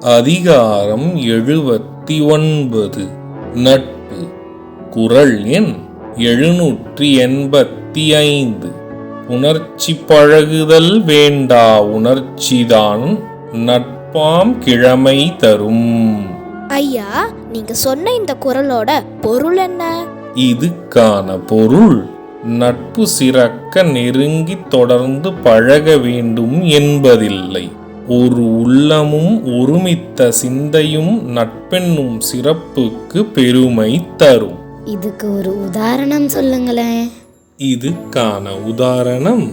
அதிகாரம் எழுபத்தி ஒன்பது நட்பு. குரல் எண் எழுநூற்றி எண்பத்தி ஐந்து உணர்ச்சி பழகுதல் வேண்டா உணர்ச்சிதான் நட்பாம் கிழமை தரும். ஐயா நீங்க சொன்ன இந்த குரலோட பொருள் என்ன? இதுக்கான பொருள் நட்பு சிறக்க நெருங்கி தொடர்ந்து பழக வேண்டும் என்பதில்லை. ஒரு உள்ளமும் ஒருமித்த சிந்தையும் நட்பென்னும் சிறப்புக்கு பெருமை தரும். இதுக்கு ஒரு உதாரணம் சொல்லுங்களேன். இதுக்கான உதாரணம்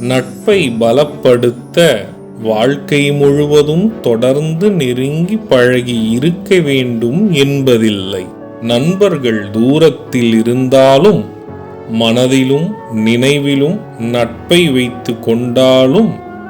நட்பை பலப்படுத்த வாழ்க்கை முழுவதும் தொடர்ந்து நெருங்கி பழகி இருக்க வேண்டும் என்பதில்லை. நண்பர்கள் தூரத்தில் இருந்தாலும் மனதிலும் நினைவிலும் நட்பை வைத்து கொண்டாலும்